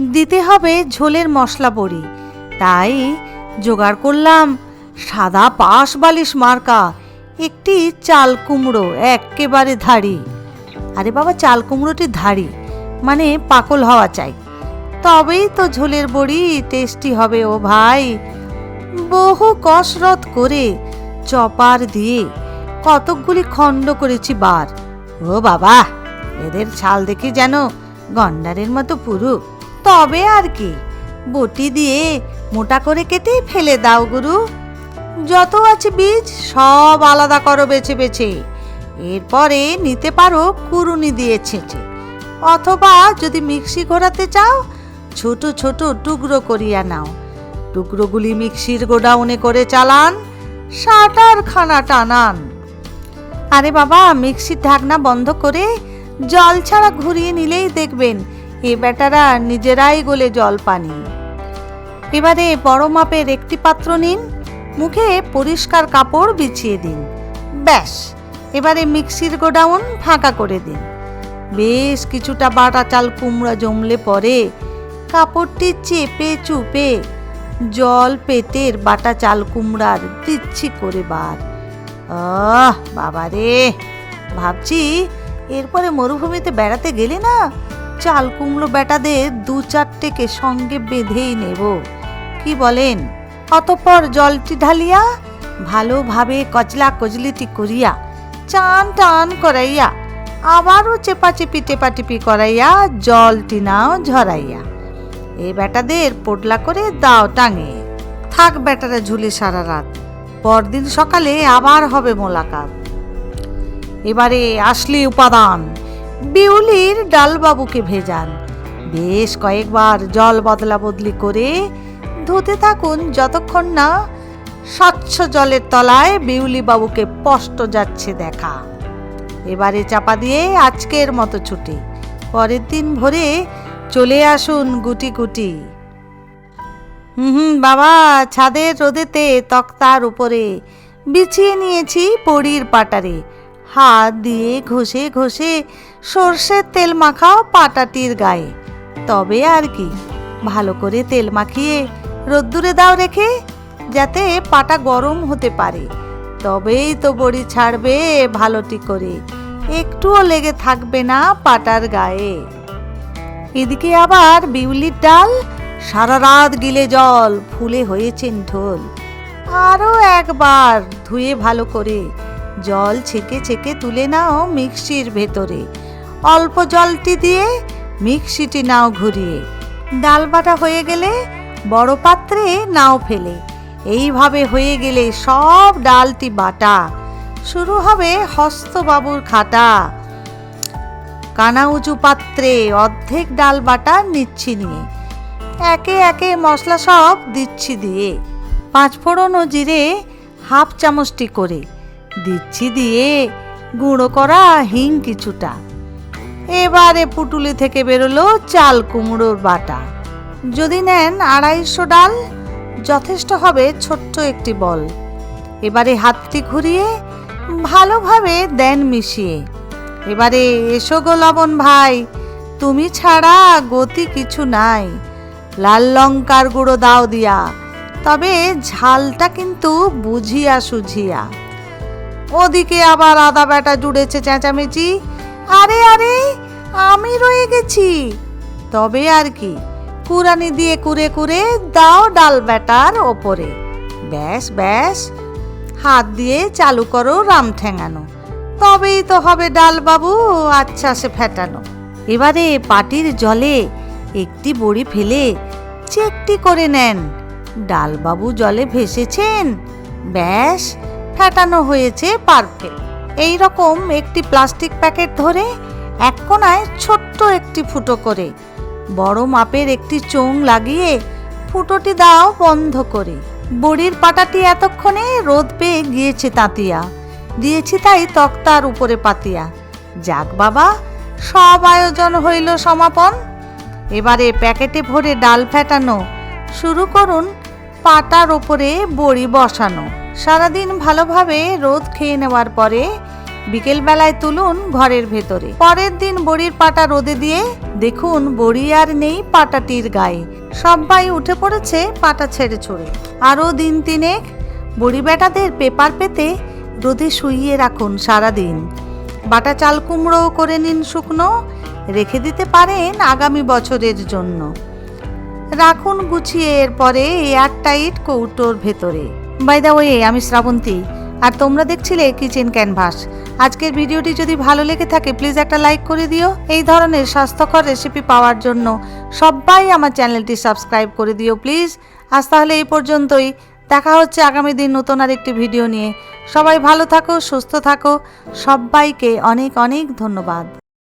দিতে হবে ঝোলের মশলা বড়ি। তাই জোগাড় করলাম। সাদা পাশ বালিশ মার্কা, একটি চাল কুমড়ো একেবারে ধাড়ি। আরে বাবা, চাল কুমড়োটি ধাড়ি মানে পাকল হওয়া চাই। তবেই তো ঝোলের বড়ি টেস্টি হবে ও ভাই। বহু কসরত করে চপার দিয়ে কতকগুলি খণ্ড করেছি বার। ও বাবা, এদের ছাল দেখি যেন গন্ডারের মতো পুরু। তবে আর কি। বটি দিয়ে মোটা করে কেটে ফেলে দাও, গুরু। যত আছে বীজ, সব আলাদা করো বেছে বেছে। এরপরে নিতে পারো কুরুনি দিয়ে ছেঁচে। অথবা যদি মিক্সি ঘোরাতে চাও, ছোট ছোট টুকরো করিয়া নাও। টুকরোগুলি মিক্সির গোডাউনে করে চালান শাটার খানা টানান। আরে বাবা, মিক্সির ঢাকনা বন্ধ করে জল ছাড়া ঘুরিয়ে নিলেই দেখবেন এ বেটারা নিজেরাই গলে জল পানি। এবারে বড় মাপের একটি পাত্র নিন, মুখে পরিষ্কার কাপড় বিছিয়ে দিন। ব্যাস, এবারে মিক্সির গোডাউন ফাঁকা করে দিন। বেশ কিছুটা বাটা চাল কুমড়া জমলে পরে কাপড়টি চেপে চুপে জল পেটের বাটা চাল কুমড়ার দিচ্ছি করে বার। আহ বাবা রে ভাবছি এরপরে মরুভূমিতে বেড়াতে গেলে না চাল কুমড়ো বেটাদের দু চারটেকে সঙ্গে বেঁধেই নেব। কি বলেন? অতঃপর জলটি ঢালিয়া ভালোভাবে কচলা কচলিটি করিয়া চান টান করাইয়া আবারও চেপাচেপি টেপাটিপি করাইয়া জলটি নাও ঝরাইয়া। এ বেটাদের পোটলা করে দাও টাঙে। থাক বেটারা ঝুলে সারা রাত। পরদিন সকালে আবার হবে মোলাকাত। এবারে আসলি উপাদান। বিউলির ডালবাবুকে ভেজান। বেশ কয়েকবার জল বদলা বদলি করে ধুতে থাকুন যতক্ষণ না স্বচ্ছ জলের তলায় বিউলি বাবুকে স্পষ্ট যাচ্ছে দেখা। এবারে চাপা দিয়ে আজকের মতো ছুটি। পরের দিন ভোরে চলে আসুন গুটি গুটি। হুম বাবা, ছাদের রোদেতে তক্তার উপরে বিছিয়ে নিয়েছি পড়ির পাটারে। হাত দিয়ে ঘষে ঘষে সর্ষের তেল মাখাও পাটাটির গায়ে। তবে আর কি, ভালো করে তেল মাখিয়ে রোদ্দুরে দাও রেখে, যাতে পাটা গরম হতে পারে। তবেই তো বড়ি ছাড়বে ভালোটি করে, একটুও লেগে থাকবে না পাটার গায়ে। এদিকে আবার বিউলির ডাল, সারা রাত গিলে জল, ফুলে হয়েছেন ঢোল। আরও একবার ধুয়ে ভালো করে জল ছেঁকে ছেঁকে তুলে নাও মিক্সির ভেতরে। অল্প জলটি দিয়ে মিক্সিটি নাও ঘুরিয়ে। ডাল বাটা হয়ে গেলে বড় পাত্রে নাও ফেলে। এইভাবে হয়ে গেলে সব ডালটি বাটা। শুরু হবে হস্তবাবুর খাটা। কানা উঁচু পাত্রে অর্ধেক ডাল বাটা নিচ্ছি নিয়ে। একে একে মশলা সব দিচ্ছি দিয়ে। পাঁচ ফোড়ন ও জিরে হাফ চামচটি করে। দিচ্ছি দিয়ে গুঁড়ো করা হিং কিছুটা। এবারে পুটুলি থেকে বেরোলো চাল কুমড়োর বাটা। যদি নেন আড়াইশো ডাল, যথেষ্ট হবে ছোট্ট একটি বল। এবারে হাতটি ঘুরিয়ে ভালোভাবে দেন মিশিয়ে। এবারে এসো গো লবণ ভাই, তুমি ছাড়া গতি কিছু নাই। লাল লঙ্কার গুঁড়ো দাও দিয়া, তবে ঝালটা কিন্তু বুঝিয়া সুঝিয়া। ওদিকে আবার আদা বেটা জুড়েছে চেঁচামেচি। আরে আরে, আমি রয়ে গেছি। তবে আর কি কুরানি দিয়ে কুরে কুরে দাও ডাল বেটার ওপরে। ব্যাস ব্যাস, হাত দিয়ে চালু করো রাম ঠেঙানো। তবেই তো হবে ডাল বাবু আচ্ছা সে ফেটানো। এবারে পাটির জলে একটি বড়ি ফেলে চেকটি করে নেন। ডালবাবু জলে ভেসেছেন। ব্যাস ফেটানো হয়েছে পারফেক্ট এই রকম একটি প্লাস্টিক প্যাকেট ধরে এক কোনায় ছোট্ট একটি ফুটো করে, বড় মাপের একটি চোং লাগিয়ে ফুটোটি দাও বন্ধ করে। বড়ির পাটাটি এতক্ষণে রোদ পেয়ে গিয়েছে তাঁতিয়া। দিয়েছি তাই তক্তার উপরে পাতিয়া। যাক বাবা, সব আয়োজন হইল সমাপন। এবারে প্যাকেটে ভরে ডাল ফেটানো, শুরু করুন পাটার ওপরে বড়ি বসানো। সারাদিন ভালোভাবে রোদ খেয়ে নেওয়ার পরে বিকেল বেলায় তুলুন ঘরের ভেতরে। পরের দিন বড়ির পাটা রোদে দিয়ে দেখুন বড়ি আর নেই পাটাটির গায়ে। সবাই উঠে পড়েছে পাটা ছেড়ে ছড়ে। আরও দিন তিনেক বড়ি বেটাদের পেপার পেতে রোদে শুইয়ে রাখুন সারাদিন। বাটা চাল কুমড়ো করে নিন শুকনো, রেখে দিতে পারেন আগামী বছরের জন্য। রাখুন গুছিয়ে এরপরে এয়ারটাইট কৌটোর ভেতরে। বাই দা ওয়ে আমি শ্রাবন্তী। আর তোমরা দেখছিলে কিচেন ক্যানভাস আজকের ভিডিওটি যদি ভালো লেগে থাকে প্লিজ একটা লাইক করে দিও। এই ধরনের স্বাস্থ্যকর রেসিপি পাওয়ার জন্য সবাই আমার চ্যানেলটি সাবস্ক্রাইব করে দিও প্লিজ আজ তাহলে এই পর্যন্তই। দেখা হচ্ছে আগামী দিন নতুন আর একটি ভিডিও নিয়ে। সবাই ভালো থাকো, সুস্থ থাকো। সবাইকে অনেক অনেক ধন্যবাদ।